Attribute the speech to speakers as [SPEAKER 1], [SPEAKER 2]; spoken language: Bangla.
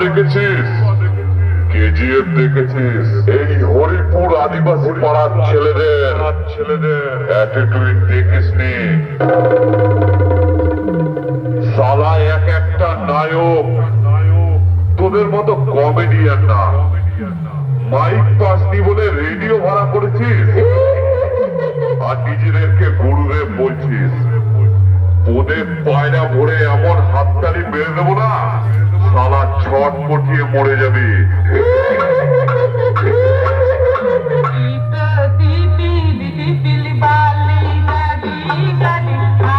[SPEAKER 1] দেখেছিস? কেজিএফ দেখেছিস? এই হরিপুর আদিবাসী পাড়ার ছেলেদের। ছেলেদের দেখিস নি সালা এক একটা নায়ক। তোদের মতো কমেডিয়ান না। মাইক পাসনি বলে রেডিও ভাড়া করেছিস? আর নিজেদেরকে বলছিস ওদের পায়রা ভরে এমন হাততালি বেড়ে দেবো না সালা ছট পটিয়ে মরে যাবে Bali, Bali, Bali.